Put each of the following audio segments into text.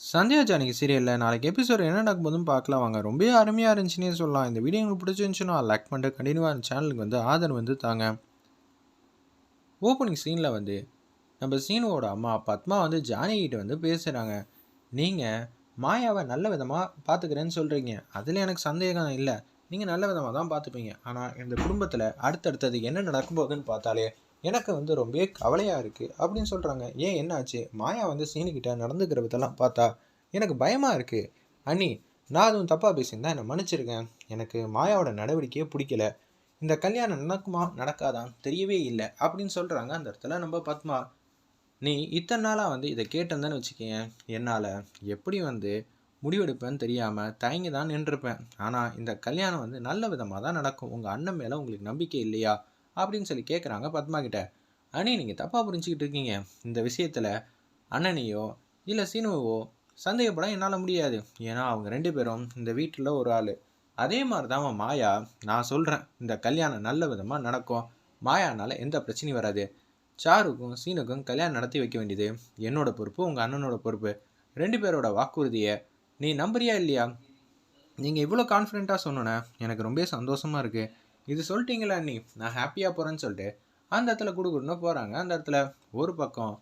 சந்தியா ஜானகி சீரியலில் நாளைக்கு எபிசோட் என்ன நடக்கும்போதும் பார்க்கலாம். வாங்க ரொம்ப அருமையாக இருந்துச்சுன்னே சொல்லலாம். இந்த வீடியோ உங்களுக்கு பிடிச்சிருந்துச்சுன்னா லைக் பண்ணிட்டு கண்டினியூவாக சேனலுக்கு வந்து ஆதரவு வந்து தாங்க. ஓப்பனிங் சீனில் வந்து நம்ம சீனுவோட அம்மா பத்மா வந்து ஜானகிட்ட வந்து பேசுகிறாங்க நீங்கள் மாயாவை நல்ல விதமாக பார்த்துக்கிறேன்னு சொல்கிறீங்க அதில் எனக்கு சந்தேகம் இல்லை. நீங்கள் நல்ல விதமாக தான் பார்த்துப்பீங்க ஆனால் இந்த குடும்பத்தில் அடுத்தடுத்தது என்ன நடக்கும் போகுதுன்னு பார்த்தாலே எனக்கு வந்து ரொம்பவே கவலையாக இருக்குது அப்படின்னு சொல்கிறாங்க ஏன் என்னாச்சு? மாயா வந்து சீனுக்கிட்ட நடந்துக்கிற விதெல்லாம் பார்த்தா எனக்கு பயமாக இருக்குது அண்ணி நான் அதுவும் தப்பாக பேசியிருந்தா என்னை மன்னிச்சிருக்கேன் எனக்கு மாயாவோட நடவடிக்கையே பிடிக்கல. இந்த கல்யாணம் நடக்குமா? நடக்காதான் தெரியவே இல்லை அப்படின்னு சொல்கிறாங்க அந்த இடத்துல நம்ம பத்மா. நீ இத்தனை நாளாக வந்து இதை கேட்டேன்னு வச்சுக்கேன் என்னால் எப்படி வந்து முடிவெடுப்பேன்னு தெரியாமல் தயங்கி தான் நின்றுருப்பேன். ஆனால் இந்த கல்யாணம் வந்து நல்ல விதமாக தான் நடக்கும். உங்கள் அண்ணன் மேலே உங்களுக்கு நம்பிக்கை இல்லையா? அப்படின்னு சொல்லி கேட்குறாங்க பத்மா கிட்ட. அண்ணி நீங்கள் தப்பாக புரிஞ்சுக்கிட்டு இருக்கீங்க. இந்த விஷயத்தில் அண்ணனையோ இல்லை சீனுவோ சந்தேகப்பட என்னால் முடியாது. ஏன்னா அவங்க ரெண்டு பேரும் இந்த வீட்டில் ஒரு ஆள். அதே மாதிரி தான் மாயா. நான் சொல்கிறேன் இந்த கல்யாணம் நல்ல விதமாக நடக்கும். மாயானால் எந்த பிரச்சனையும் வராது. சாருக்கும் சீனுக்கும் கல்யாணம் நடத்தி வைக்க வேண்டியது என்னோட பொறுப்பு உங்கள் அண்ணனோட பொறுப்பு. ரெண்டு பேரோட வாக்குறுதியை நீ நம்புறியா இல்லையா? நீங்கள் இவ்வளோ கான்ஃபிடெண்ட்டாக சொன்னோன்னே எனக்கு ரொம்ப சந்தோஷமாக இருக்குது இது சொல்லிட்டீங்களா நீ? நான் ஹாப்பியாக போகிறேன்னு சொல்லிட்டு அந்த இடத்துல குடுகுடுன்னு போகிறாங்க அந்த இடத்துல ஒரு பக்கம்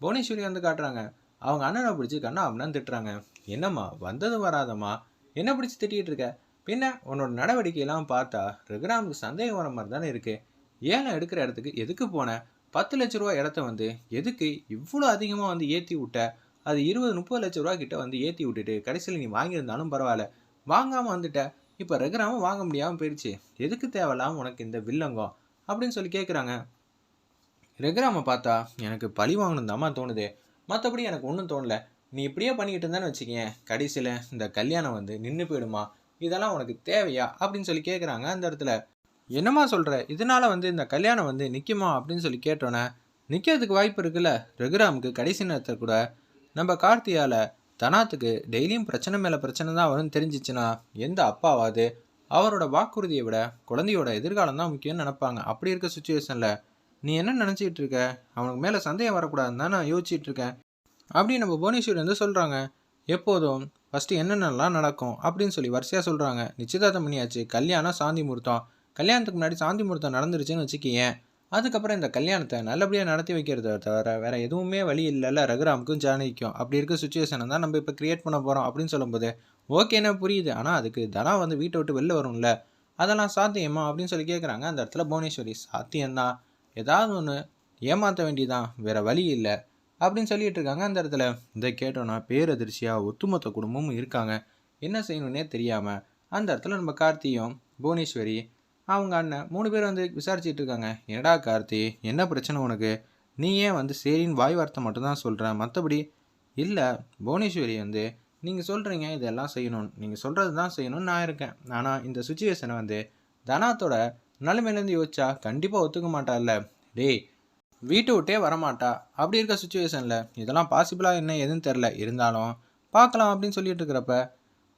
புவனேஸ்வரி வந்து காட்டுறாங்க. அவங்க அண்ணனை பிடிச்சி கண்ணா அப்படின்னு திட்டுறாங்க. என்னம்மா வந்ததும் வராதம்மா? என்ன பிடிச்சி திட்டிகிட்டு இருக்க? பின்ன உன்னோட நடவடிக்கையெல்லாம் பார்த்தா ரகுராமுக்கு சந்தேகம் வர மாதிரி தானே இருக்குது ஏலம் எடுக்கிற இடத்துக்கு எதுக்கு போனேன் பத்து லட்ச ரூபா இடத்த வந்து எதுக்கு இவ்வளோ அதிகமாக வந்து ஏற்றி விட்ட? அது இருபது முப்பது லட்ச ரூபா கிட்ட வந்து ஏற்றி விட்டுட்டு கடைசியில் நீ வாங்கியிருந்தாலும் பரவாயில்ல. வாங்காமல் வந்துட்ட. இப்போ ரகுராம வாங்க முடியாமல் போயிடுச்சு. எதுக்கு தேவையில்லாம உனக்கு இந்த வில்லங்கம் அப்படின்னு சொல்லி கேட்குறாங்க ரெகுராமை பார்த்தா எனக்கு பழி வாங்கணும் தாம்மா தோணுது. மற்றபடி எனக்கு ஒன்றும் தோணல. நீ இப்படியே பண்ணிக்கிட்டு இருந்தான்னு வச்சுக்கேன் கடைசியில் இந்த கல்யாணம் வந்து நின்று போயிடுமா? இதெல்லாம் உனக்கு தேவையா? அப்படின்னு சொல்லி கேட்குறாங்க அந்த இடத்துல. என்னம்மா சொல்கிற இதனால் வந்து இந்த கல்யாணம் வந்து நிற்குமா அப்படின்னு சொல்லி கேட்டோன்னே நிற்கிறதுக்கு வாய்ப்பு இருக்குல்ல. ரகுராமுக்கு கடைசி நேரத்தில் கூட நம்ம கார்த்தியால் தனாத்துக்கு டெய்லியும் பிரச்சனை மேலே பிரச்சனை தான் வரும்னு தெரிஞ்சிச்சுன்னா எந்த அப்பாவாது அவரோட வாக்குறுதியை விட குழந்தையோட எதிர்காலம் தான் முக்கியம்னு நினைப்பாங்க. அப்படி இருக்க சுச்சுவேஷனில் நீ என்ன நினச்சிட்டு இருக்க? அவனுக்கு மேலே சந்தேகம் வரக்கூடாதுன்னு தான் நான் யோசிச்சுட்டு இருக்கேன். அப்படி நம்ம புவனேஸ்வரி வந்து சொல்கிறாங்க எப்போதும் ஃபஸ்ட்டு என்னென்னலாம் நடக்கும் அப்படின்னு சொல்லி வரிசையாக சொல்கிறாங்க நிச்சயதார்த்தம் பண்ணியாச்சு. கல்யாணம் சாந்தி முகூர்த்தம். கல்யாணத்துக்கு முன்னாடி சாந்தி முகூர்த்தம் நடந்துருச்சுன்னு வச்சுக்கியேன். அதுக்கப்புறம் இந்த கல்யாணத்தை நல்லபடியாக நடத்தி வைக்கிறத தவிர வேறு எதுவுமே வழி இல்லைல்ல. ரகுராமுக்கும் ஜானகிக்கும். அப்படி இருக்க சுச்சுவேஷனை தான் நம்ம இப்போ க்ரியேட் பண்ண போகிறோம் அப்படின்னு சொல்லும்போது ஓகேன்னு புரியுது. ஆனால் அதுக்கு தனா வந்து வீட்டை விட்டு வெளில வரும்ல. அதெல்லாம் சாத்தியமா அப்படின்னு சொல்லி கேட்குறாங்க அந்த இடத்துல புவனேஸ்வரி சாத்தியம்தான். ஏதாவது ஒன்று ஏமாற்ற வேண்டியதான் வேறு வழி இல்லை. அப்படின்னு சொல்லிட்டு இருக்காங்க. அந்த இடத்துல இதை கேட்டோன்னா பேரதிர்ச்சியாக ஒத்துமொத்த குடும்பமும் இருக்காங்க. என்ன செய்யணுன்னே தெரியாமல் அந்த இடத்துல நம்ம கார்த்தியும் புவனேஸ்வரி அவங்க அண்ணன் மூணு பேர் வந்து விசாரிச்சுட்டு இருக்காங்க. என்னடா கார்த்தி என்ன பிரச்சனை உனக்கு? நீ ஏன் வந்து சரின்னு வாய் வார்த்தை மட்டும்தான் சொல்கிறேன் மற்றபடி இல்லை புவனேஸ்வரி வந்து நீங்கள் சொல்கிறீங்க இதெல்லாம் செய்யணும். நீங்கள் சொல்கிறது தான் செய்யணும்னு நான் இருக்கேன். ஆனால் இந்த சுச்சுவேஷனை வந்து தனாத்தோட நிலைமையிலேருந்து யோசிச்சா கண்டிப்பாக ஒத்துக்க மாட்டாள்ல. டேய் வீட்டை விட்டே வரமாட்டா. அப்படி இருக்க சுச்சுவேஷனில் இதெல்லாம் பாசிபிளாக என்ன எதுன்னு தெரில இருந்தாலும் பார்க்கலாம் அப்படின்னு சொல்லிட்டு இருக்கிறப்ப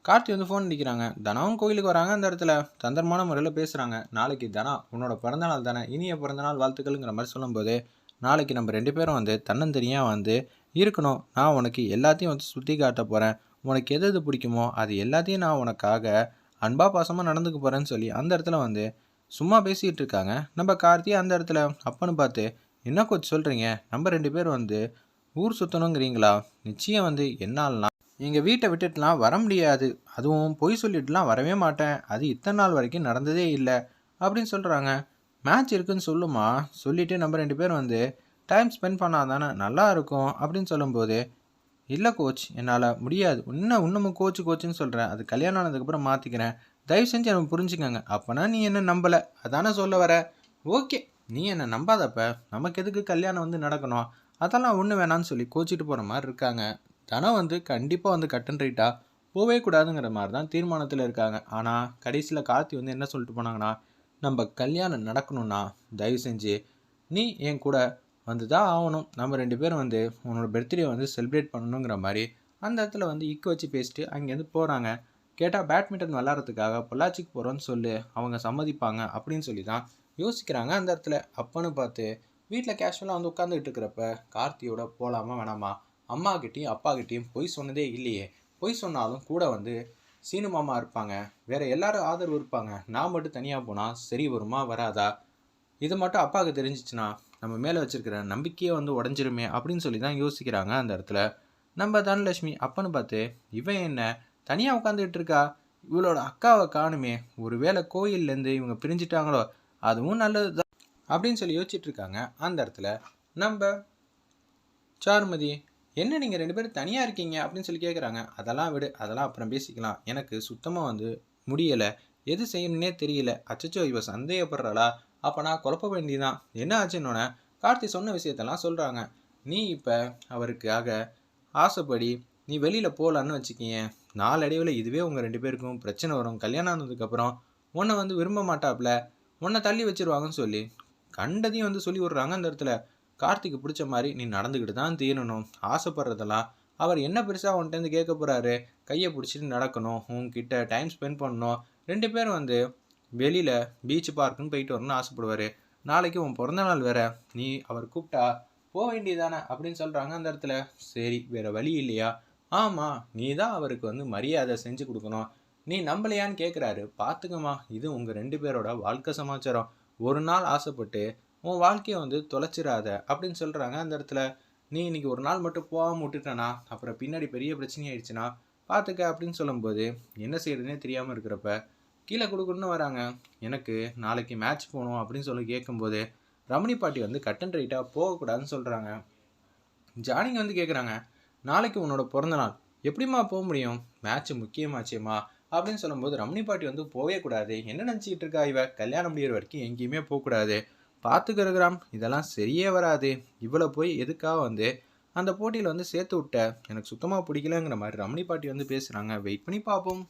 கார்த்தி வந்து ஃபோன் அடிக்கிறாங்க. தனாவும் கோயிலுக்கு வராங்க அந்த இடத்துல. தந்திரமான முறையில் பேசுகிறாங்க நாளைக்கு தனா உன்னோட பிறந்தநாள் தானே. இனிய பிறந்தநாள் வாழ்த்துக்கள்ங்கிற மாதிரி சொல்லும்போது நாளைக்கு நம்ம ரெண்டு பேரும் வந்து தன்னந்தனியாக வந்து இருக்கணும். நான் உனக்கு எல்லாத்தையும் வந்து சுற்றி காட்ட போகிறேன் உனக்கு எது எது பிடிக்குமோ அது எல்லாத்தையும் நான் உனக்காக அன்பா பாசமாக நடந்துக்க போகிறேன்னு சொல்லி அந்த இடத்துல வந்து சும்மா பேசிகிட்டு இருக்காங்க. நம்ம கார்த்தி அந்த இடத்துல அப்பன்னு பார்த்து என்ன கோச் சொல்கிறீங்க நம்ம ரெண்டு பேர் வந்து ஊர் சுற்றணுங்கிறீங்களா நிச்சயம் வந்து என்னாலனா எங்கள் வீட்டை விட்டுட்டுலாம் வர முடியாது. அதுவும் பொய் சொல்லிட்டுலாம் வரவே மாட்டேன். அது இத்தனை நாள் வரைக்கும் நடந்ததே இல்லை. அப்படின்னு சொல்கிறாங்க மேட்ச் இருக்குன்னு சொல்லுமா? சொல்லிவிட்டு நம்ம ரெண்டு பேரும் வந்து டைம் ஸ்பெண்ட் பண்ணால் தானே நல்லா இருக்கும். அப்படின்னு சொல்லும்போது இல்லை கோச் என்னால் முடியாது. இன்னும் இன்னமும் கோச் கோச்சுன்னு சொல்கிறேன் அது கல்யாணம் ஆனதுக்கப்புறம் மாற்றிக்கிறேன் தயவு செஞ்சு எனக்கு புரிஞ்சுக்கோங்க. அப்போனா நீ என்ன நம்பலை? அதானே சொல்ல வர. ஓகே நீ என்னை நம்பாதப்ப. நமக்கு எதுக்கு கல்யாணம் வந்து நடக்கணும்? அதெல்லாம் ஒன்று வேணான்னு சொல்லி கோச்சிட்டு போகிற மாதிரி இருக்காங்க. தனம் வந்து கண்டிப்பாக வந்து கட்டன் ரைட்டாக போவே கூடாதுங்கிற மாதிரி தான் தீர்மானத்தில் இருக்காங்க. ஆனால் கடைசியில் கார்த்தி வந்து என்ன சொல்லிட்டு போனாங்கன்னா நம்ம கல்யாணம் நடக்கணும்னா தயவு செஞ்சு நீ என் கூட வந்து தான் ஆகணும். நம்ம ரெண்டு பேரும் வந்து உன்னோட பர்த்டே வந்து செலிப்ரேட் பண்ணணுங்கிற மாதிரி அந்த இடத்துல வந்து இக்கு வச்சு பேசிட்டு அங்கேருந்து போகிறாங்க கேட்டால் பேட்மிண்டன் விளாட்றதுக்காக பொள்ளாச்சிக்கு போகிறோன்னு சொல்லி அவங்க சம்மதிப்பாங்க அப்படின்னு சொல்லி தான் யோசிக்கிறாங்க அந்த இடத்துல. அப்பன்னு பார்த்து வீட்டில் கேஷுவலாக வந்து உட்காந்துக்கிட்டு இருக்கிறப்ப கார்த்தியோட போகலாமா வேணாமா அம்மாக்கிட்டேயும் அப்பாக்கிட்டேயும் பொய் சொன்னதே இல்லையே. பொய் சொன்னாலும் கூட வந்து சீனு மாமா இருப்பாங்க. வேற எல்லாரும் ஆதரவு இருப்பாங்க. நான் மட்டும் தனியாக போனால் சரி வருமா வராதா? இது மட்டும் அப்பாவுக்கு தெரிஞ்சிச்சுன்னா நம்ம மேலே வச்சுருக்கிற நம்பிக்கையே வந்து உடஞ்சிருமே அப்படின்னு சொல்லி தான் யோசிக்கிறாங்க அந்த இடத்துல. நம்ம தனலட்சுமி அப்பன்னு பார்த்து இவன் என்ன? தனியாக உட்காந்துக்கிட்டு இருக்கா? இவளோட அக்காவை காணுமே. ஒருவேளை கோயில்லேருந்து இவங்க பிரிஞ்சிட்டாங்களோ? அதுவும் நல்லது தான் அப்படின்னு சொல்லி யோசிச்சுட்டு இருக்காங்க அந்த இடத்துல. நம்ம சார்மதி என்ன நீங்கள் ரெண்டு பேரும் தனியாக இருக்கீங்க? அப்படின்னு சொல்லி கேட்குறாங்க அதெல்லாம் விடு அதெல்லாம் அப்புறம் பேசிக்கலாம். எனக்கு சுத்தமாக வந்து முடியலை. எது செய்யணுன்னே தெரியல. அச்சச்சோ இவ சந்தேகப்படுறாளா? அப்போ நான் குழப்ப வேண்டியதான் என்ன ஆச்சுன்னொன்னே? கார்த்தி சொன்ன விஷயத்தெல்லாம் சொல்கிறாங்க நீ இப்போ அவருக்காக ஆசைப்படி நீ வெளியில் போகலான்னு வச்சுக்கிங்க நாளடைவில் இதுவே உங்கள் ரெண்டு பேருக்கும் பிரச்சனை வரும். கல்யாணம் ஆனதுக்கப்புறம் உன்னை வந்து விரும்ப மாட்டாப்புல உன்னை தள்ளி வச்சிருவாங்கன்னு சொல்லி. கண்டதையும் வந்து சொல்லி விட்றாங்க அந்த இடத்துல. கார்த்திக்கு பிடிச்ச மாதிரி நீ நடந்துக்கிட்டு தான் தீரணும். ஆசைப்படுறதெல்லாம் அவர் என்ன பெருசாக உன்கிட்டருந்து கேட்க போகிறாரு கையை பிடிச்சிட்டு நடக்கணும். உங்ககிட்ட டைம் ஸ்பெண்ட் பண்ணணும். ரெண்டு பேரும் வந்து வெளியில் பீச் பார்க்குன்னு போயிட்டு வரணும்னு ஆசைப்படுவார். நாளைக்கு உன் பிறந்த நாள் வேற. நீ அவர் கூப்பிட்டா போக வேண்டியதானே அப்படின்னு சொல்கிறாங்க அந்த இடத்துல. சரி வேறு வழி இல்லையா? ஆமாம் நீ தான் அவருக்கு வந்து மரியாதை செஞ்சு கொடுக்கணும். நீ நம்பலையான்னு கேட்குறாரு பார்த்துக்கம்மா இது உங்கள் ரெண்டு பேரோட வாழ்க்கை சமாச்சாரம். ஒரு நாள் ஆசைப்பட்டு உன் வாழ்க்கையை வந்து தொலைச்சிடாத அப்படின்னு சொல்கிறாங்க அந்த இடத்துல நீ இன்னைக்கு ஒரு நாள் மட்டும் போகாமல் விட்டுட்டனா அப்புறம் பின்னாடி பெரிய பிரச்சனை ஆயிடுச்சுன்னா பார்த்துக்க அப்படின்னு சொல்லும்போது என்ன செய்யறதுனே தெரியாமல் இருக்கிறப்ப கீழே கொடுக்கணும்னு வராங்க. எனக்கு நாளைக்கு மேட்ச் போகணும் அப்படின்னு சொல்லி கேட்கும்போது ரமணி பாட்டி வந்து கட் அண்ட் ரைட்டாக போகக்கூடாதுன்னு சொல்கிறாங்க ஜானிங்க வந்து கேட்குறாங்க நாளைக்கு உன்னோட பிறந்த நாள் எப்படிம்மா போக முடியும்? மேட்ச் முக்கியமாச்சேம்மா அப்படின்னு சொல்லும்போது ரமணி பாட்டி வந்து போகவே கூடாது. என்ன நினச்சிக்கிட்டு இருக்கா இவ? கல்யாணம் முடிகிற வரைக்கும் எங்கேயுமே போகக்கூடாது. பார்த்துக்கிறகிறாம் இதெல்லாம் சரியே வராது. இவ்வளோ போய் எதுக்காக வந்து அந்த போட்டியில் வந்து சேர்த்து விட்ட? எனக்கு சுத்தமாக பிடிக்கலங்கிற மாதிரி ரமணி பாட்டி வந்து பேசுகிறாங்க வெயிட் பண்ணி பார்ப்போம்.